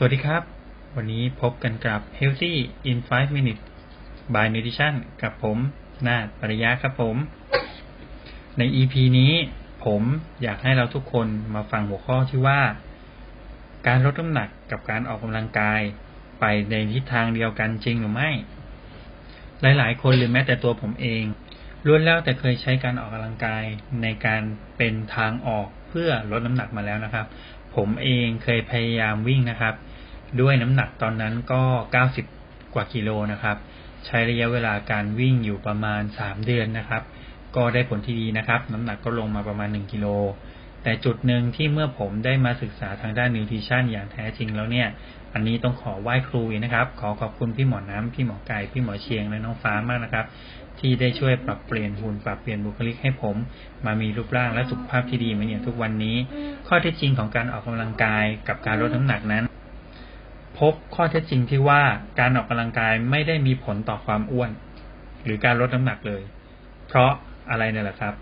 สวัสดีครับ วันนี้พบกันกับ Healthy in 5 minutes by Nutrition กับผมนาฏปริยะครับผม ใน EP นี้ผมอยากให้เราทุกคนมาฟังหัวข้อที่ว่า การลดน้ำหนักกับการออกกำลังกายไปในทิศทางเดียวกันจริงหรือไม่ หลาย ๆ คนหรือแม้แต่ตัวผมเองล้วนแล้วแต่เคยใช้การออกกำลังกายในการเป็นทางออกเพื่อลดน้ำหนักมาแล้วนะครับ ผมเองเคยพยายามวิ่งนะครับ ด้วยน้ำหนักตอนนั้นก็ 90 กว่ากิโลนะครับ ใช้ระยะเวลาการวิ่งอยู่ประมาณ 3 เดือนนะครับ ก็ได้ผลที่ดีนะครับ น้ำหนักก็ลงมาประมาณ 1 กิโล แต่จุดหนึ่งที่เมื่อผมได้มาศึกษาทางด้านนิวทริชั่นอย่างแท้จริงแล้วเนี่ย อันนี้ต้องขอไหว้ครูนะครับ ขอขอบคุณพี่หมอน้ำพี่หมอไก่พี่หมอเชียงและน้องฟ้ามากนะครับ ที่ได้ช่วยปรับเปลี่ยนหุ่นปรับเปลี่ยนบุคลิกให้ผม มามีรูปร่างและสุขภาพที่ดีเหมือนอย่างทุกวันนี้ ข้อเท็จจริงของการออกกำลังกายกับการลดน้ำหนักนั้น พบข้อเท็จจริงที่ว่าการออกกำลังกายไม่ได้มีผลต่อความอ้วน หรือการลดน้ำหนักเลย เพราะอะไรเนี่ยแหละครับ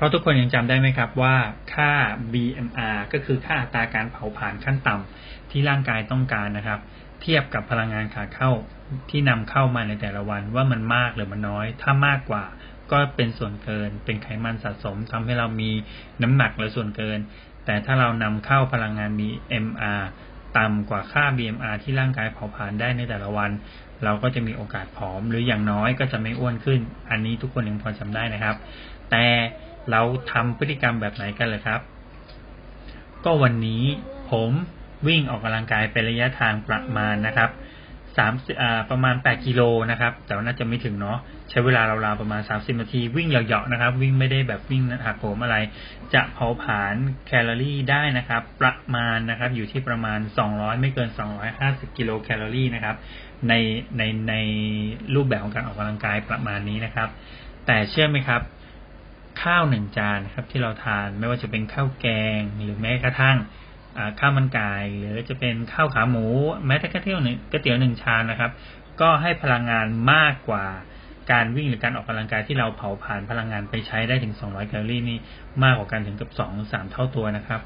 เพราะทุกคนยังจำได้ไหมครับว่าค่า BMR ก็คือค่าอัตราการเผาผลาญขั้นต่ำที่ร่างกายต้องการนะครับ เทียบกับพลังงานขาเข้าที่นำเข้ามาในแต่ละวันว่ามันมากหรือมันน้อย ถ้ามากกว่าก็เป็นส่วนเกิน เป็นไขมันสะสมทำให้เรามีน้ำหนักหรือส่วนเกิน แต่ถ้าเรานำเข้าพลังงาน BMR ต่ำกว่าค่า BMR ที่ร่างกายเผาผลาญได้ในแต่ละวัน เราก็จะมีโอกาสผอม หรืออย่างน้อยก็จะไม่อ้วนขึ้น อันนี้ทุกคนยังพอจำได้นะครับ แต่ เราทำพฤติกรรมแบบไหนกันเลยครับ ก็วันนี้ผมวิ่งออกกำลังกายเป็นระยะทางประมาณนะครับสามประมาณแปดกิโลนะครับ แต่ว่าน่าจะไม่ถึงเนาะใช้เวลาราวๆประมาณสามสิบนาที วิ่งเหยาะๆนะครับ วิ่งไม่ได้แบบวิ่งหักโหมอะไร จะเผาผลาญแคลอรี่ได้นะครับ ประมาณนะครับ อยู่ที่ประมาณสองร้อยไม่เกินสองร้อยห้าสิบกิโลแคลอรี่นะครับ ในในในรูปแบบของการออกกำลังกายประมาณนี้นะครับ แต่เชื่อไหมครับ ข้าวหนึ่งจานครับที่เราทานไม่ว่าจะเป็นข้าวแกงหรือแม้กระทั่งข้าวมันไก่หรือจะเป็นข้าวขาหมู แม้แต่ก๋วยเตี๋ยวหนึ่งก๋วยเตี๋ยวหนึ่งชามนะครับ ก็ให้พลังงานมากกว่าการวิ่งหรือการออกกำลังกายที่เราเผาผลาญพลังงานไปใช้ได้ถึง 200 แคลอรี่นี่มากกว่ากันถึงกับ2 3 เท่าตัวนะครับ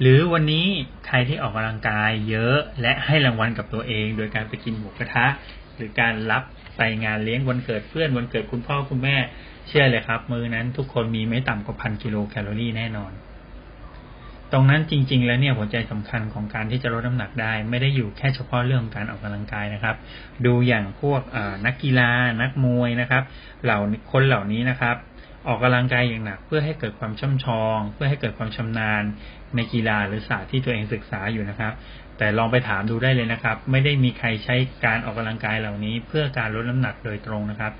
หรือวันนี้ใครที่ออกกำลังกายเยอะและให้รางวัลกับตัวเอง โดยการไปกินหมูกระทะ หรือการรับไปงานเลี้ยงวันเกิดเพื่อนวันเกิดคุณพ่อคุณแม่ เชื่อเลยครับ มือนั้นทุกคนมีไม่ต่ำกว่าพันกิโลแคลอรี่แน่นอน ตรงนั้นจริง ๆ แล้วเนี่ยหัวใจสำคัญของการที่จะลดน้ำหนักได้ ไม่ได้อยู่แค่เฉพาะเรื่องการออกกำลังกายนะครับ ดูอย่างพวกนักกีฬานักมวยนะครับ เหล่าคนเหล่านี้นะครับ ออกกำลังกายอย่างหนัก เพื่อให้เกิดความช่ำชอง เพื่อให้เกิดความชำนาญในกีฬาหรือศาสตร์ที่ตัวเองศึกษาอยู่นะครับ แต่ลองไปถามดูได้เลยนะครับ ไม่ได้มีใครใช้การออกกำลังกายเหล่านี้ เพื่อการลดน้ำหนักโดยตรงนะครับ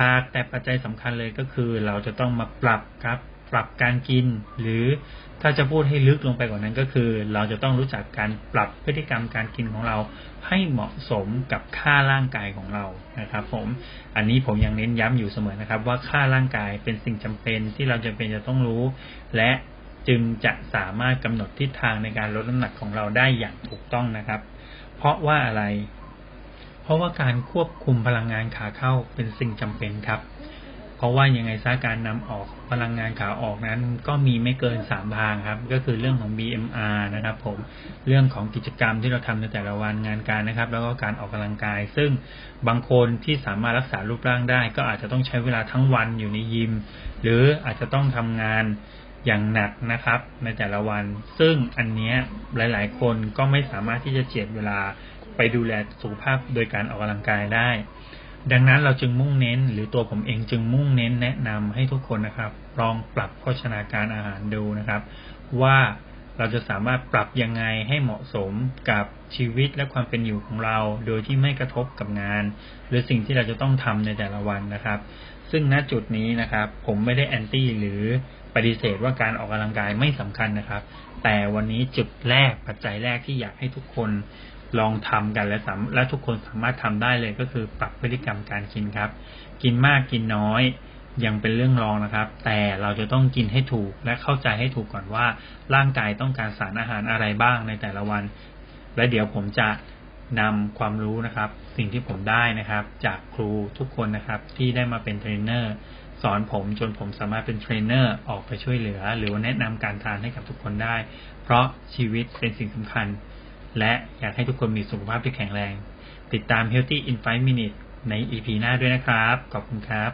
หากแต่ปัจจัยสำคัญเลยก็คือ เราจะต้องมาปรับครับ ปรับการกิน หรือถ้าจะพูดให้ลึกลงไปกว่านั้นก็คือ เราจะต้องรู้จักการปรับพฤติกรรมการกินของเราให้เหมาะสมกับค่าร่างกายของเรานะครับ ผมอันนี้ผมยังเน้นย้ำอยู่เสมอนะครับ ว่าค่าร่างกายเป็นสิ่งจำเป็นที่เราจำเป็นจะต้องรู้ และจึงจะสามารถกำหนดทิศทางในการลดน้ำหนักของเราได้อย่างถูกต้องนะครับ เพราะว่าอะไร เพราะว่าการควบคุมพลังงานขาเข้าเป็นสิ่งจำเป็นครับ ราะว่ายังไงซะการนำออกพลังงานขาออกนั้น ก็มีไม่เกินสามทางครับ ก็คือเรื่องของ BMR นะครับ ผมเรื่องของกิจกรรมที่เราทำในแต่ละวันงานการนะครับ แล้วก็การออกกำลังกาย ซึ่งบางคนที่สามารถรักษารูปร่างได้ ก็อาจจะต้องใช้เวลาทั้งวันอยู่ในยิม หรืออาจจะต้องทำงานอย่างหนักนะครับ ในแต่ละวัน ซึ่งอันนี้หลาย ๆ คนก็ไม่สามารถที่จะเจียดเวลาไปดูแลสุขภาพโดยการออกกำลังกายได้ ดังนั้นเราจึงมุ่งเน้น หรือตัวผมเองจึงมุ่งเน้นแนะนำให้ทุกคนนะครับ ลองปรับโภชนาการอาหารดูนะครับ ว่าเราจะสามารถปรับยังไงให้เหมาะสมกับชีวิตและความเป็นอยู่ของเรา โดยที่ไม่กระทบกับงาน หรือสิ่งที่เราจะต้องทำในแต่ละวันนะครับ ซึ่งณจุดนี้นะครับ ผมไม่ได้แอนตี้หรือปฏิเสธว่าการออกกำลังกายไม่สำคัญนะครับ แต่วันนี้จุดแรกปัจจัยแรกที่อยากให้ทุกคน ลองทำกันและสามและทุกคนสามารถทำได้เลยก็คือปรับพฤติกรรมการกินครับ กินมากกินน้อยยังเป็นเรื่องรองนะครับ แต่เราจะต้องกินให้ถูกและเข้าใจให้ถูกก่อนว่า ร่างกายต้องการสารอาหารอะไรบ้างในแต่ละวัน และเดี๋ยวผมจะนำความรู้นะครับ สิ่งที่ผมได้นะครับ จากครูทุกคนนะครับ ที่ได้มาเป็นเทรนเนอร์สอนผมจนผมสามารถเป็นเทรนเนอร์ออกไปช่วยเหลือ หรือว่าแนะนำการทานให้กับทุกคนได้ เพราะชีวิตเป็นสิ่งสำคัญ และอยากให้ทุกคนมีสุขภาพที่แข็งแรง ติดตาม Healthy in 5 minutes ใน EP หน้าด้วยนะครับ ขอบคุณครับ